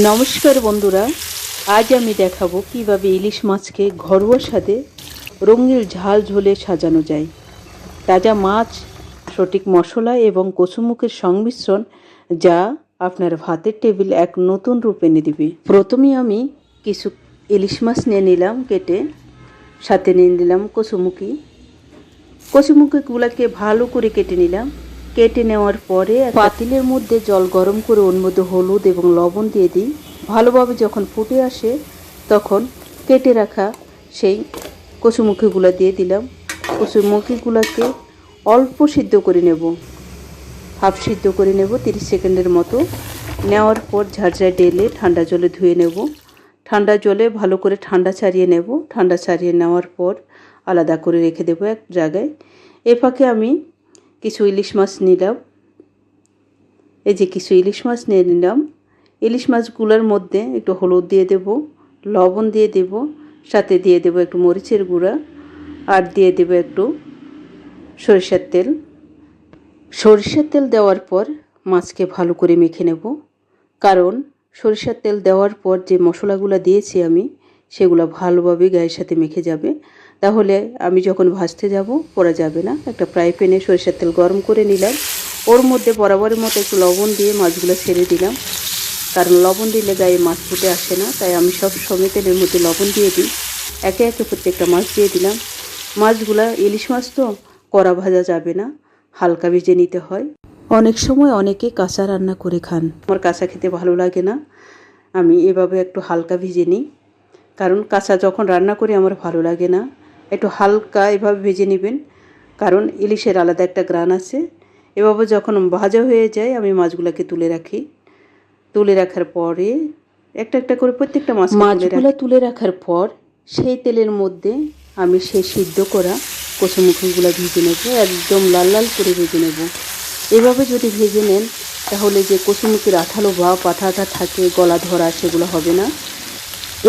নমস্কার বন্ধুরা, আজ আমি দেখাবো কীভাবে ইলিশ মাছকে ঘরোয়া স্বাদে রঙিন ঝাল ঝোলে সাজানো যায়। তাজা মাছ, সঠিক মশলা এবং কচুমুখের সংমিশ্রণ যা আপনার ভাতের টেবিল এক নতুন রূপ এনে দিবে। প্রথমে আমি কিছু ইলিশ মাছ নিয়ে নিলাম কেটে, সাথে নিয়ে নিলাম কচুমুখি কচুমুখিগুলোকে ভালো করে কেটে নিলাম। কেটে নেওয়ার পরে পাতিলের মধ্যে জল গরম করে ওর মধ্যে হলুদ এবং লবণ দিয়ে দিই। ভালোভাবে যখন ফুটে আসে তখন কেটে রাখা সেই কচুমুখিগুলো দিয়ে দিলাম। কচুমুখিগুলোকে অল্প সিদ্ধ করে নেব। হাফ সিদ্ধ করে নেব তিরিশ সেকেন্ডের মতো। নেওয়ার পর ঝাড়ঝাড় ডেলে ঠান্ডা জলে ধুয়ে নেব। ঠান্ডা জলে ভালো করে ঠান্ডা ছাড়িয়ে নেব। ঠান্ডা ছাড়িয়ে নেওয়ার পর আলাদা করে রেখে দেবো এক জায়গায়। এ ফাঁকে আমি কিছু ইলিশ মাছ নিলাম। এই যে কিছু ইলিশ মাছ নিয়ে নিলাম। ইলিশ মাছগুলোর মধ্যে একটু হলুদ দিয়ে দেব, লবণ দিয়ে দেব, সাথে দিয়ে দেব একটু মরিচের গুঁড়া, আর দিয়ে দেব একটু সরিষার তেল। সরিষার তেল দেওয়ার পর মাছকে ভালো করে মেখে নেব। কারণ সরিষার তেল দেওয়ার পর যে মশলাগুলো দিয়েছি আমি, সেগুলো ভালোভাবে গায়ের সাথে মেখে যাবে। তাহলে আমি যখন ভাজতে যাব পরা যাবে না। একটা ফ্রাই প্যানে সরিষার তেল গরম করে নিলাম। ওর মধ্যে বরাবরের মতো একটু লবণ দিয়ে মাছগুলো ছেড়ে দিলাম। কারণ লবণ দিলে গায়ে মাছ ফুটে আসে না, তাই আমি সব সময় তেলের মধ্যে লবণ দিয়ে দিই। একে একে প্রত্যেকটা মাছ দিয়ে দিলাম। মাছগুলা ইলিশ মাছ তো, কড়া ভাজা যাবে না, হালকা ভেজে নিতে হয়। অনেক সময় অনেকে কাঁচা রান্না করে খান। আমার কাঁচা খেতে ভালো লাগে না। আমি এভাবে একটু হালকা ভেজে নিই। কারণ কাঁচা যখন রান্না করি, আমার ভালো লাগে না। একটু হালকা এভাবে ভেজে নেবেন, কারণ ইলিশের আলাদা একটা গ্রান আছে। এভাবে যখন ভাজা হয়ে যায়, আমি মাছগুলোকে তুলে রাখি। তুলে রাখার পরে একটা একটা করে প্রত্যেকটা মাছ মাছগুলো তুলে রাখার পর সেই তেলের মধ্যে আমি সেই সিদ্ধ করা কচুমুখিগুলো ভেজে নেব, একদম লাল লাল করে ভেজে নেব। এভাবে যদি ভেজে নেন, তাহলে যে কচুমুখির আঠালো ভাব আঠা আঠা থাকে, গলা ধরা, সেগুলো হবে না।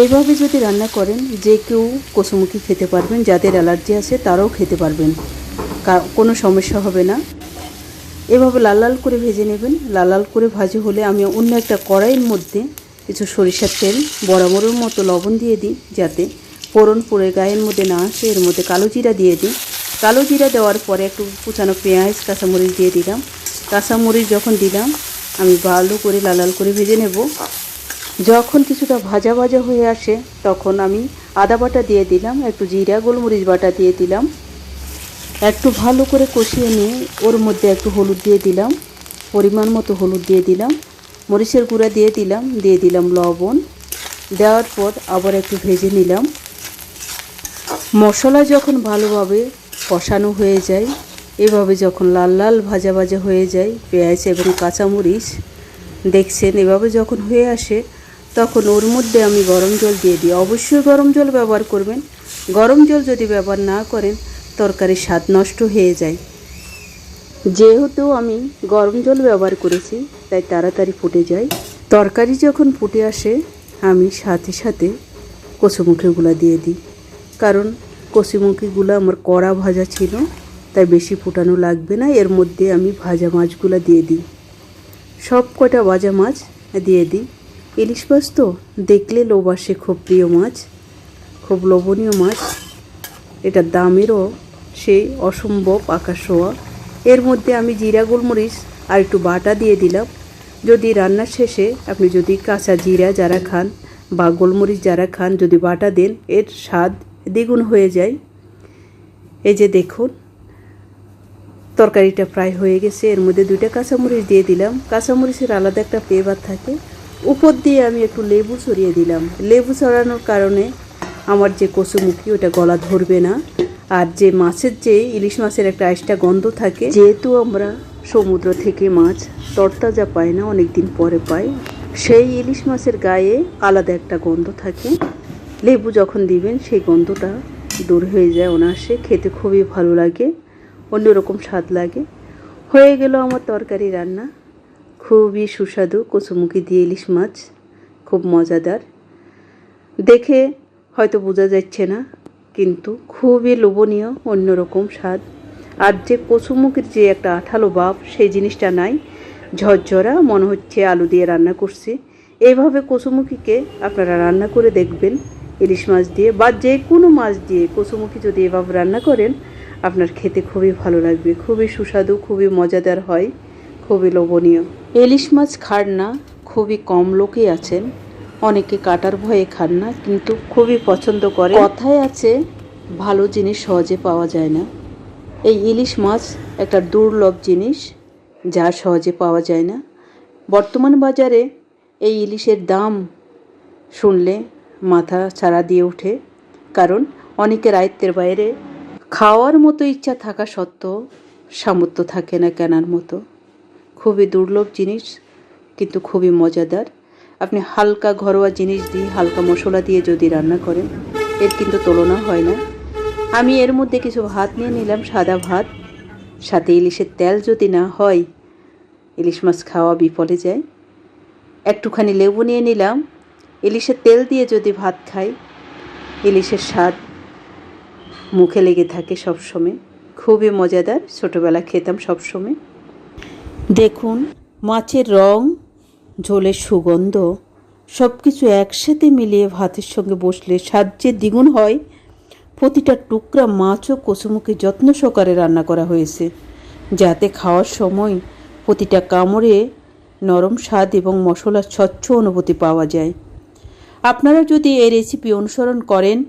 এইভাবে যদি রান্না করেন, যে কেউ কচুমুখি খেতে পারবেন, যাদের অ্যালার্জি আছে তারাও খেতে পারবেন। কোনো সমস্যা হবে না। এভাবে লাল লাল করে ভেজে নেবেন। লাল লাল করে ভাজে হলে আমি অন্য একটা কড়াইয়ের মধ্যে কিছু সরিষার তেল, বরাবরের মতো লবণ দিয়ে দিই, যাতে ফোড়ন পুড়ে গায়ের মধ্যে না আসে। এর মধ্যে কালো জিরা দিয়ে দিই। কালো জিরা দেওয়ার পরে একটু কুচানো পেঁয়াজ, কাঁচামরিচ দিয়ে দিলাম। কাঁচামরিচ যখন দিলাম, আমি ভালো করে লাল লাল করে ভেজে নেব। যখন কিছুটা ভাজা ভাজা হয়ে আসে, তখন আমি আদা বাটা দিয়ে দিলাম, একটু জিরা, গোলমরিচ বাটা দিয়ে দিলাম। একটু ভালো করে কষিয়ে নিয়ে ওর মধ্যে একটু হলুদ দিয়ে দিলাম, পরিমাণ মতো হলুদ দিয়ে দিলাম, মরিচের গুঁড়া দিয়ে দিলাম দিয়ে দিলাম লবণ। দেওয়ার পর আবার একটু ভেজে নিলাম। মশলা যখন ভালোভাবে কষানো হয়ে যায়, এভাবে যখন লাল লাল ভাজা ভাজা হয়ে যায়, পেঁয়াজ এবং কাঁচামরিচ, দেখছেন, এভাবে যখন হয়ে আসে তখন ওর মধ্যে আমি গরম জল দিয়ে দিই। অবশ্যই গরম জল ব্যবহার করবেন। গরম জল যদি ব্যবহার না করেন, তরকারির স্বাদ নষ্ট হয়ে যায়। যেহেতু আমি গরম জল ব্যবহার করেছি, তাই তাড়াতাড়ি ফুটে যায়। তরকারি যখন ফুটে আসে, আমি সাথে সাথে কচুমুখিগুলো দিয়ে দিই। কারণ কচুমুখিগুলো আমার কড়া ভাজা ছিল, তাই বেশি ফুটানো লাগবে না। এর মধ্যে আমি ভাজা মাছগুলো দিয়ে দিই। সব কটা ভাজা মাছ দিয়ে দিই। ইলিশ মাছ তো দেখলে লোভ আসে, খুব প্রিয় মাছ, খুব লোভনীয় মাছ। এটার দামেরও সেই অসম্ভব আকাশ হওয়া এর মধ্যে আমি জিরা গোলমরিচ আর একটু বাটা দিয়ে দিলাম। যদি রান্নার শেষে আপনি যদি কাঁচা জিরা যারা খান বা গোলমরিচ যারা খান যদি বাটা দেন, এর স্বাদ দ্বিগুণ হয়ে যায়। এই যে দেখুন, তরকারিটা প্রায় হয়ে গেছে। এর মধ্যে দুইটা কাঁচামরিচ দিয়ে দিলাম। কাঁচামরিচের আলাদা একটা ফ্লেভার থাকে। উপর দিয়ে আমি একটু লেবু ছড়িয়ে দিলাম। লেবু ছড়ানোর কারণে আমার যে কচুমুখি, ওটা গলা ধরবে না। আর যে মাছের যে ইলিশ মাছের একটা আইসটা গন্ধ থাকে, যেহেতু আমরা সমুদ্র থেকে মাছ তরতাজা পাই না অনেক দিন পরে পাই, সেই ইলিশ মাছের গায়ে আলাদা একটা গন্ধ থাকে। লেবু যখন দিবেন, সেই গন্ধটা দূর হয়ে যায় অনায়াসে, খেতে খুবই ভালো লাগে, অন্যরকম স্বাদ লাগে। হয়ে গেল আমার তরকারি রান্না। খুবই সুস্বাদু কচুমুখি দিয়ে ইলিশ মাছ, খুব মজাদার। দেখে হয়তো বোঝা যাচ্ছে না, কিন্তু খুবই লোভনীয়, অন্যরকম স্বাদ। আর যে কচুমুখির যে একটা আঠালো ভাব, সেই জিনিসটা নাই। ঝরঝরা, মনে হচ্ছে আলু দিয়ে রান্না করছি। এইভাবে কচুমুখিকে আপনারা রান্না করে দেখবেন, ইলিশ মাছ দিয়ে বা যে কোনো মাছ দিয়ে কচুমুখি যদি এভাবে রান্না করেন, আপনার খেতে খুবই ভালো লাগবে। খুবই সুস্বাদু, খুবই মজাদার হয়। খুবই লোভনীয়। ইলিশ মাছ খান না, খুবই কম লোকই আছেন। অনেকে কাটার ভয়ে খান না, কিন্তু খুবই পছন্দ করে কথায় আছে, ভালো জিনিস সহজে পাওয়া যায় না। এই ইলিশ মাছ একটা দুর্লভ জিনিস, যা সহজে পাওয়া যায় না। বর্তমান বাজারে এই ইলিশের দাম শুনলে মাথা ছাড়া দিয়ে ওঠে, কারণ অনেকের আয়ত্তের বাইরে খাওয়ার মতো ইচ্ছা থাকা সত্ত্বেও সামর্থ্য থাকে না কেনার মতো। খুবই দুর্লভ জিনিস, কিন্তু খুবই মজাদার। আপনি হালকা ঘরোয়া জিনিস দিয়ে, হালকা মশলা দিয়ে যদি রান্না করেন, এর কিন্তু তুলনা হয় না। আমি এর মধ্যে কিছু ভাত নিয়ে নিলাম, সাদা ভাত। সাথে ইলিশের তেল যদি না হয়, ইলিশ মাছ খাওয়া বিফলে যায়। একটুখানি লেবু নিয়ে নিলাম। ইলিশের তেল দিয়ে যদি ভাত খাই, ইলিশের স্বাদ মুখে লেগে থাকে সবসময়। খুবই মজাদার ছোটোবেলা খেতাম সবসময়। দেখুন, মাছের রং, ঝোলের সুগন্ধ সব কিছু একসাথে মিলিয়ে ভাতের সঙ্গে বসলে স্বাদ যে দ্বিগুণ হয়। প্রতিটা টুকরা মাছ ও কচুমুখে যত্ন সহকারে রান্না করা হয়েছে। যাতে খাওয়ার সময় প্রতিটা কামড়ে নরম স্বাদ এবং মশলার স্বচ্ছ অনুভূতি পাওয়া যায়। আপনারা যদি এই রেসিপি অনুসরণ করেন,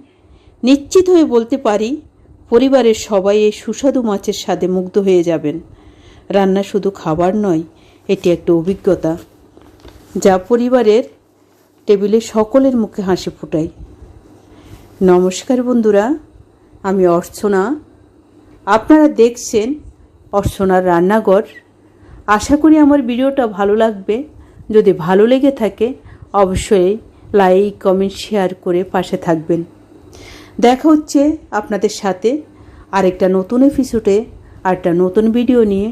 নিশ্চিত হয়ে বলতে পারি, পরিবারের সবাই এই সুস্বাদু মাছের স্বাদে মুগ্ধ হয়ে যাবেন। রান্না শুধু খাবার নয়, এটি একটা অভিজ্ঞতা যা পরিবারের টেবিলে সকলের মুখে হাসি ফোটায়। নমস্কার বন্ধুরা, আমি অর্চনা। আপনারা দেখছেন অর্চনার রান্নাঘর। আশা করি আমার ভিডিওটা ভালো লাগবে। যদি ভালো লেগে থাকে, অবশ্যই লাইক, কমেন্ট, শেয়ার করে পাশে থাকবেন। দেখা হচ্ছে আপনাদের সাথে আরেকটা নতুন এপিসোডে আরেকটা নতুন ভিডিও নিয়ে।